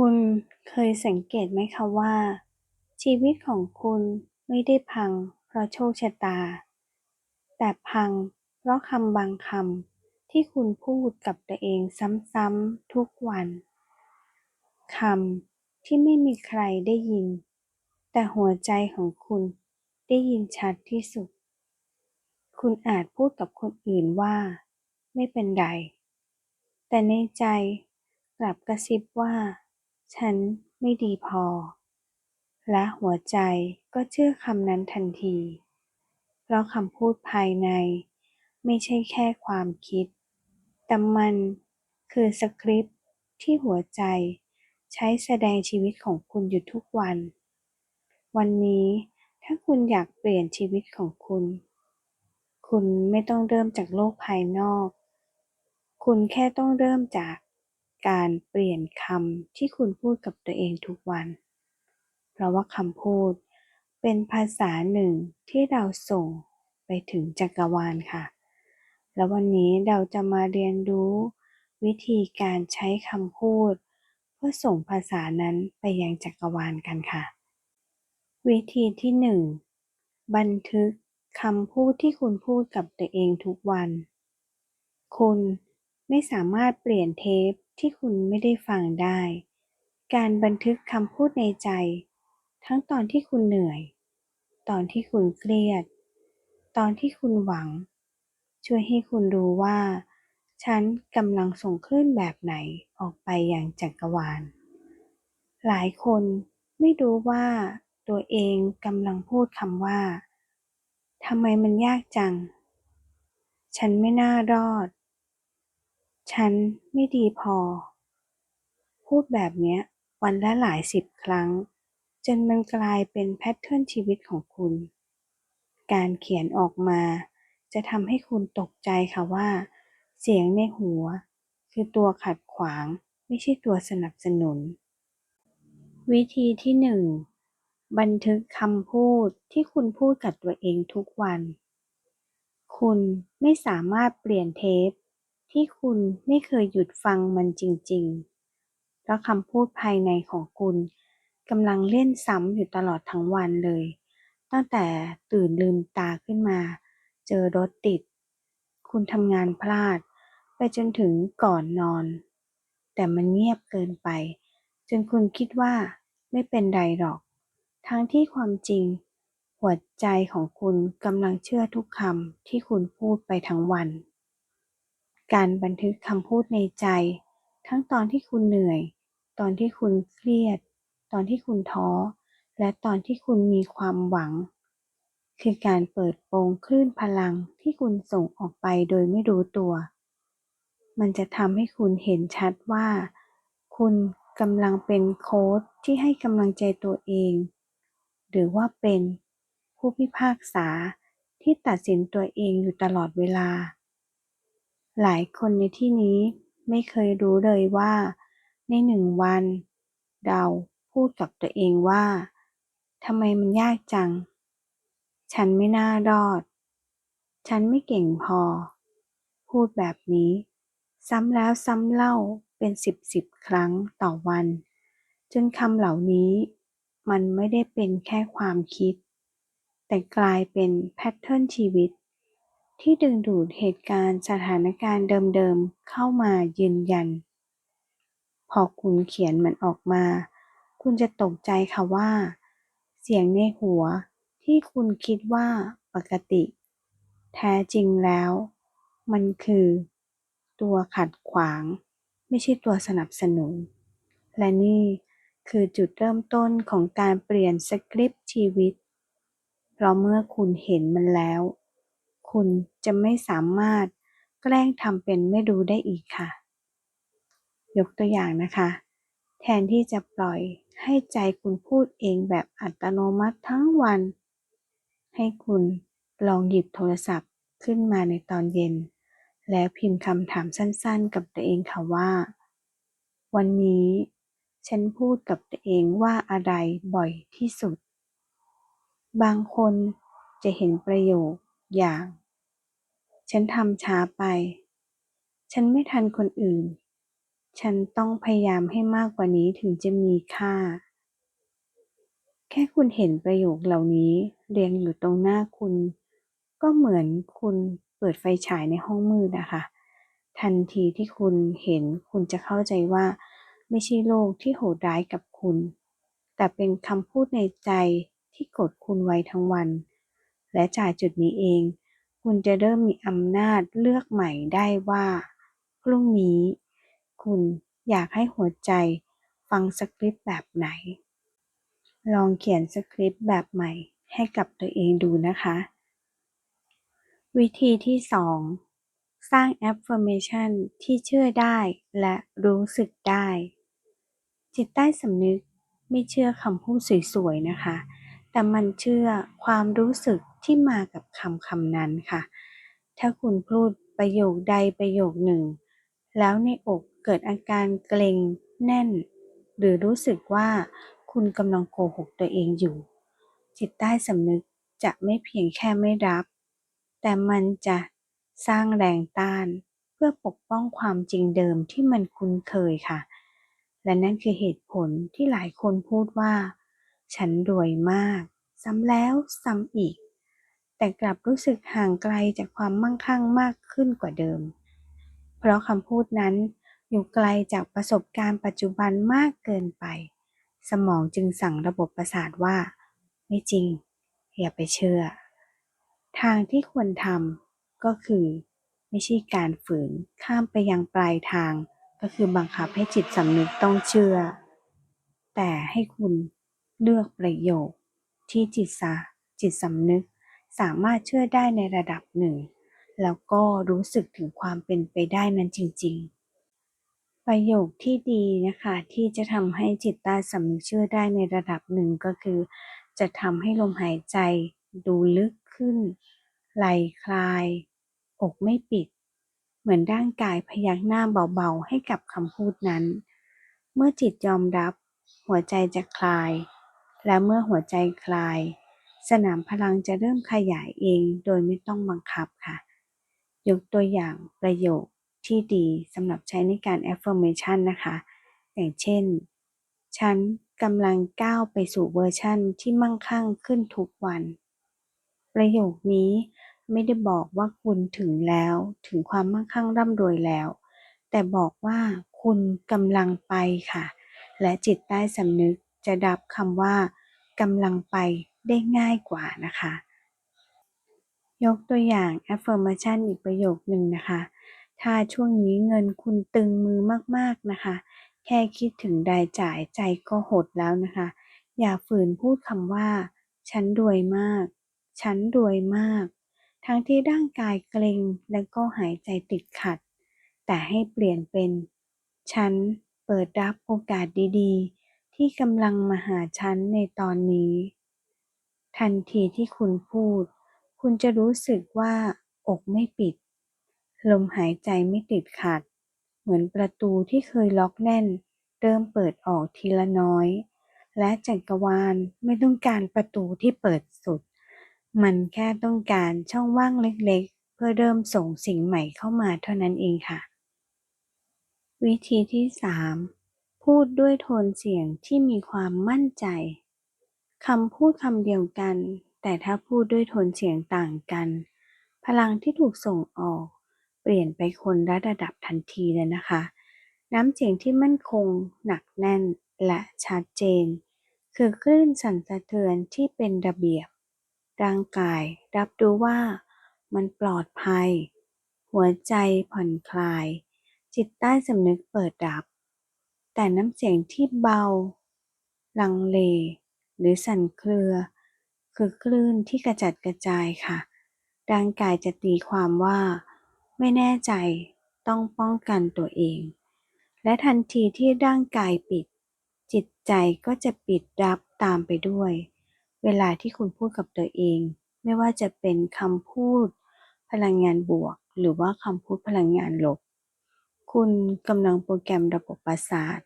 คุณเคยสังเกตไหมคะว่า ชีวิตของคุณไม่ได้พังเพราะโชคชะตา แต่พังเพราะคำบางคำที่คุณพูดกับตัวเองซ้ำๆทุกวันคำที่ไม่มีใครได้ยิน แต่หัวใจของคุณได้ยินชัดที่สุด คุณอาจพูดกับคนอื่นว่า ไม่เป็นไร แต่ในใจกลับกระซิบว่า ฉันไม่ดีพอ และหัวใจก็เชื่อคำนั้นทันที เพราะคำพูดภายในไม่ใช่แค่ความคิด แต่มันคือสคริปต์ที่หัวใจใช้แสดงชีวิตของคุณอยู่ทุกวัน วันนี้ถ้าคุณอยากเปลี่ยนชีวิตของคุณ คุณไม่ต้องเริ่มจากโลกภายนอก คุณแค่ต้องเริ่มจาก การเปลี่ยนคำที่คุณพูดกับตัวเองทุกวัน เพราะว่าคำพูดเป็นภาษาหนึ่งที่เราส่งไปถึงจักรวาลค่ะ แล้ววันนี้เราจะมาเรียนรู้วิธีการใช้คำพูด เพื่อส่งภาษานั้นไปยังจักรวาลกันค่ะ วิธีที่หนึ่งบันทึกคำพูดที่คุณพูดกับตัวเองทุกวัน คุณไม่สามารถเปลี่ยนเทป ที่คุณไม่ได้ฟังได้ การบันทึกคำพูดในใจ ทั้งตอนที่คุณเหนื่อย ตอนที่คุณเครียด ตอนที่คุณหวัง ช่วยให้คุณรู้ว่า ฉันกำลังส่งคลื่นแบบไหนออกไปอย่างจักรวาล หลายคนไม่รู้ว่าตัวเองกำลังพูดคำว่าทำไมมันยากจัง ฉันไม่น่ารอด ฉันไม่ดีพอ พูดแบบเนี้ย วันละหลายสิบครั้ง จนมันกลายเป็นแพทเทิร์นชีวิตของคุณ การเขียนออกมา จะทำให้คุณตกใจค่ะว่า เสียงในหัว คือตัวขัดขวาง ไม่ใช่ตัวสนับสนุน วิธีที่หนึ่งบันทึกคำพูดที่คุณพูดกับตัวเองทุกวัน คุณไม่สามารถเปลี่ยนเทป ที่คุณไม่เคยหยุดฟังมันจริงๆ เพราะคำพูดภายในของคุณกำลังเล่นซ้ำอยู่ตลอดทั้งวันเลย ตั้งแต่ตื่นลืมตาขึ้นมา เจอรถติด คุณทำงานพลาด ไปจนถึงก่อนนอน แต่มันเงียบเกินไป จนคุณคิดว่าไม่เป็นไรหรอก ทั้งที่ความจริง หัวใจของคุณกำลังเชื่อทุกคำที่คุณพูดไปทั้งวัน การบันทึกคำพูดในใจ ทั้งตอนที่คุณเหนื่อย ตอนที่คุณเครียด ตอนที่คุณท้อ และตอนที่คุณมีความหวัง คือการเปิดโปงคลื่นพลังที่คุณส่งออกไปโดยไม่รู้ตัว มันจะทำให้คุณเห็นชัดว่า คุณกำลังเป็นโค้ชที่ให้กำลังใจตัวเอง หรือว่าเป็นผู้พิพากษาที่ตัดสินตัวเองอยู่ตลอดเวลา หลายคนในที่นี้ไม่เคยรู้เลยว่า ในหนึ่งวัน เราพูดกับตัวเองว่าทำไมมันยากจัง ฉันไม่น่ารอด ฉันไม่เก่งพอ พูดแบบนี้ ซ้ำแล้วซ้ำเล่าเป็นสิบสิบครั้งต่อวัน จนคำเหล่านี้ มันไม่ได้เป็นแค่ความคิด แต่กลายเป็นแพทเทิร์นชีวิต ที่ดึงดูดเหตุการณ์สถานการณ์เดิมๆ เข้ามายืนยัน พอคุณเขียนมันออกมา คุณจะตกใจค่ะว่า เสียงในหัวที่คุณคิดว่าปกติ แท้จริงแล้ว มันคือ ตัวขัดขวาง ไม่ใช่ตัวสนับสนุน และนี่คือจุดเริ่มต้นของการเปลี่ยนสคริปต์ชีวิต เพราะเมื่อคุณเห็นมันแล้ว คุณจะไม่สามารถแกล้งทำเป็นไม่รู้ได้อีกค่ะ ยกตัวอย่างนะคะ แทนที่จะปล่อยให้ใจคุณพูดเองแบบอัตโนมัติทั้งวัน ให้คุณลองหยิบโทรศัพท์ขึ้นมาในตอนเย็น แล้วพิมพ์คำถามสั้นๆ กับตัวเองค่ะว่า วันนี้ฉันพูดกับตัวเองว่าอะไรบ่อยที่สุด บางคนจะเห็นประโยค อย่าง ฉันทำช้าไป ฉันไม่ทันคนอื่น ฉันต้องพยายามให้มากกว่านี้ถึงจะมีค่า แค่คุณเห็นประโยคเหล่านี้เรียงอยู่ตรงหน้าคุณ ก็เหมือนคุณเปิดไฟฉายในห้องมืดอะคะทันทีที่คุณเห็นคุณจะเข้าใจว่า ไม่ใช่โลกที่โหดร้ายกับคุณ แต่เป็นคำพูดในใจที่กดคุณไว้ทั้งวัน และจากจุดนี้เอง คุณจะเริ่มมีอำนาจเลือกใหม่ได้ว่า พรุ่งนี้ คุณอยากให้หัวใจฟังสคริปต์แบบไหน ลองเขียนสคริปต์แบบใหม่ให้กับตัวเองดูนะคะ วิธีที่สองสร้าง affirmation ที่เชื่อได้และรู้สึกได้ จิตใต้สำนึกไม่เชื่อคำพูดสวยๆนะคะ แต่มันเชื่อความรู้สึก ที่มากับคำคำนั้นค่ะ ถ้าคุณพูดประโยคใดประโยคหนึ่ง แล้วในอกเกิดอาการเกร็งแน่น หรือรู้สึกว่าคุณกำลังโกหกตัวเองอยู่ จิตใต้สำนึกจะไม่เพียงแค่ไม่รับ แต่มันจะสร้างแรงต้าน เพื่อปกป้องความจริงเดิมที่มันคุ้นเคยค่ะ และนั่นคือเหตุผลที่หลายคนพูดว่า ฉันรวยมาก ซ้ำแล้วซ้ำอีก แต่กลับรู้สึกห่างไกลจากความมั่งคั่งมากขึ้นกว่าเดิม เพราะคำพูดนั้นอยู่ไกลจากประสบการณ์ปัจจุบันมากเกินไป สมองจึงสั่งระบบประสาทว่า ไม่จริง อย่าไปเชื่อ ทางที่ควรทำก็คือ ไม่ใช่การฝืนข้ามไปยังปลายทาง ก็คือบังคับให้จิตสำนึกต้องเชื่อ แต่ให้คุณเลือกประโยคที่จิตสาจิตสำนึก สามารถเชื่อได้ในระดับหนึ่ง แล้วก็รู้สึกถึงความเป็นไปได้นั้นจริง ๆ ประโยคที่ดีนะคะที่จะทำให้จิตใต้สำนึกเชื่อได้ในระดับหนึ่งก็คือ จะทำให้ลมหายใจดูลึกขึ้น ไหลคลาย อกไม่ปิด เหมือนร่างกายพยักหน้าเบาๆให้กับคำพูดนั้น เมื่อจิตยอมรับ หัวใจจะคลาย และเมื่อหัวใจคลาย สนามพลังจะเริ่มขยายเองโดยไม่ต้องบังคับค่ะ ยกตัวอย่างประโยคที่ดีสำหรับใช้ในการ affirmation นะคะ อย่างเช่น ฉันกำลังก้าวไปสู่เวอร์ชั่นที่มั่งคั่งขึ้นทุกวัน ประโยคนี้ไม่ได้บอกว่าคุณถึงแล้วถึงความมั่งคั่งร่ำรวยแล้ว แต่บอกว่าคุณกำลังไปค่ะ และจิตใต้สำนึกจะรับคำว่ากำลังไป ได้ง่ายกว่านะคะ ยกตัวอย่าง affirmation อีกประโยคหนึ่งนะคะ ถ้าช่วงนี้เงินคุณตึงมือมากๆนะคะ แค่คิดถึงรายจ่ายใจก็หดแล้วนะคะ อย่าฝืนพูดคำว่า ฉันรวยมาก ฉันรวยมาก ทั้งที่ร่างกายเกร็งและก็หายใจติดขัด แต่ให้เปลี่ยนเป็น ฉันเปิดรับโอกาสดีๆ ที่กำลังมาหาฉันในตอนนี้ ทันทีที่คุณพูด คุณจะรู้สึกว่า อกไม่ปิด ลมหายใจไม่ติดขัด เหมือนประตูที่เคยล็อกแน่น เริ่มเปิดออกทีละน้อย และจักรวาลไม่ต้องการประตูที่เปิดสุด มันแค่ต้องการช่องว่างเล็กๆ เพื่อเริ่มส่งสิ่งใหม่เข้ามาเท่านั้นเองค่ะ วิธีที่สามพูดด้วยโทนเสียงที่มีความมั่นใจ คำพูดคำเดียวกัน แต่ถ้าพูดด้วยโทนเสียงต่างกัน พลังที่ถูกส่งออก เปลี่ยนไปคนละระดับทันทีเลยนะคะ น้ำเสียงที่มั่นคง หนักแน่นและชัดเจน คือคลื่นสั่นสะเทือนที่เป็นระเบียบ ร่างกายรับรู้ว่ามันปลอดภัย หัวใจผ่อนคลาย จิตใต้สำนึกเปิดรับ แต่น้ำเสียงที่เบา ลังเล หรือสั่นเครือ คือคลื่นที่กระจัดกระจายค่ะ ร่างกายจะตีความว่า ไม่แน่ใจต้องป้องกันตัวเอง และทันทีที่ร่างกายปิด จิตใจก็จะปิดรับตามไปด้วย เวลาที่คุณพูดกับตัวเอง ไม่ว่าจะเป็นคำพูด พลังงานบวก หรือว่าคำพูดพลังงานลบ คุณกำลังโปรแกรมระบบประสาท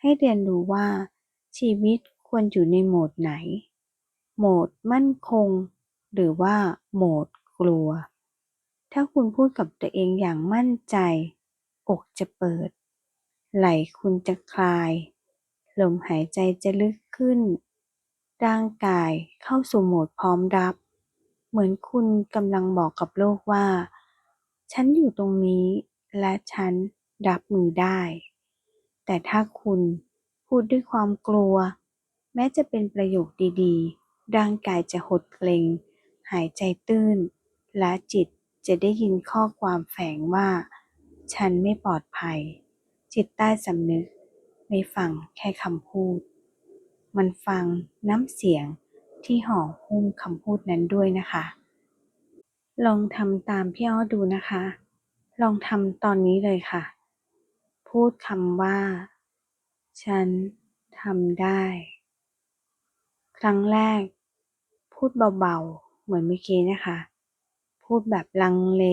ให้เรียนรู้ว่าชีวิต ควรอยู่ในโหมดไหน โหมดมั่นคง หรือว่าโหมดกลัว ถ้าคุณพูดกับตัวเองอย่างมั่นใจ อกจะเปิด ไหล่คุณจะคลาย ลมหายใจจะลึกขึ้น ร่างกายเข้าสู่โหมดพร้อมรับ เหมือนคุณกำลังบอกกับโลกว่า ฉันอยู่ตรงนี้และฉันรับมือได้ แต่ถ้าคุณพูดด้วยความกลัว แม้จะเป็นประโยคดีๆ ร่างกายจะหดเกร็ง หายใจตื้น และจิตจะได้ยินข้อความแฝงว่า ฉันไม่ปลอดภัย จิตใต้สำนึก ไม่ฟังแค่คำพูด มันฟังน้ำเสียงที่ห่อหุ้มคำพูดนั้นด้วยนะคะ ลองทำตามพี่อ้อดูนะคะ ลองทำตอนนี้เลยค่ะ พูดคำว่า ฉันทำได้ ครั้งแรก พูดเบาๆ เหมือนเมื่อกี้นะคะ พูดแบบลังเล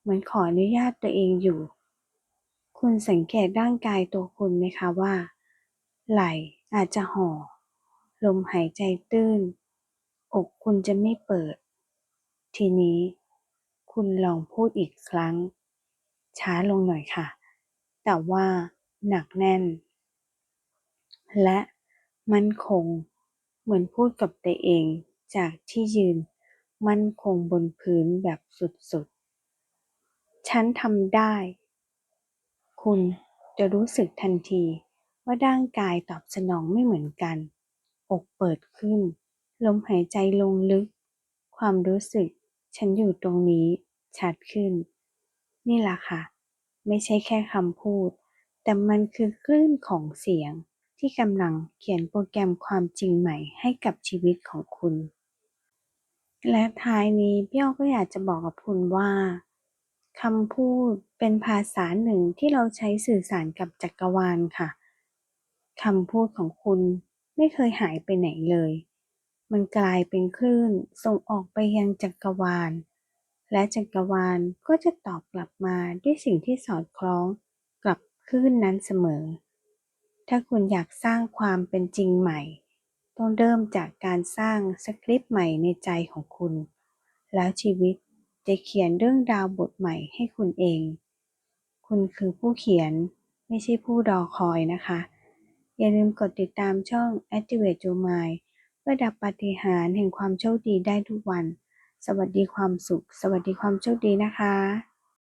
เหมือนขออนุญาตตัวเองอยู่ คุณสังเกตร่างกายตัวคุณไหมคะว่า ไหล่อาจจะห่อ ลมหายใจตื้น อกคุณจะไม่เปิด ทีนี้ คุณลองพูดอีกครั้ง ช้าลงหน่อยค่ะ แต่ว่าหนักแน่น และมั่นคง เหมือนพูดกับตัวเองจากที่ยืนมั่นคงบนพื้นแบบสุดๆ ฉันทำได้ คุณจะรู้สึกทันทีว่าร่างกายตอบสนองไม่เหมือนกัน อกเปิดขึ้น ลมหายใจลงลึก ความรู้สึกฉันอยู่ตรงนี้ชัดขึ้น นี่แหละค่ะ ไม่ใช่แค่คำพูด แต่มันคือคลื่นของเสียง ที่กำลังเขียนโปรแกรมความจริงใหม่ให้กับชีวิตของคุณ และท้ายนี้พี่อ้อก็อยากจะบอกกับคุณว่าคำพูดเป็นภาษาหนึ่งที่เราใช้สื่อสารกับจักรวาลค่ะคำพูดของคุณไม่เคยหายไปไหนเลย มันกลายเป็นคลื่นส่งออกไปยังจักรวาล และจักรวาลก็จะตอบกลับมาด้วยสิ่งที่สอดคล้องกับคลื่นนั้นเสมอ ถ้าคุณอยากสร้างความเป็นจริงใหม่ ต้องเริ่มจากการสร้างสคริปต์ใหม่ในใจของคุณ แล้วชีวิตจะเขียนเรื่องราวบทใหม่ให้คุณเอง คุณคือผู้เขียนไม่ใช่ผู้รอคอยนะคะ อย่าลืมกดติดตามช่อง Activate Your Mind เพื่อดับปาฏิหาริย์แห่งความโชคดีได้ทุกวัน สวัสดีความสุข สวัสดีความโชคดีนะคะ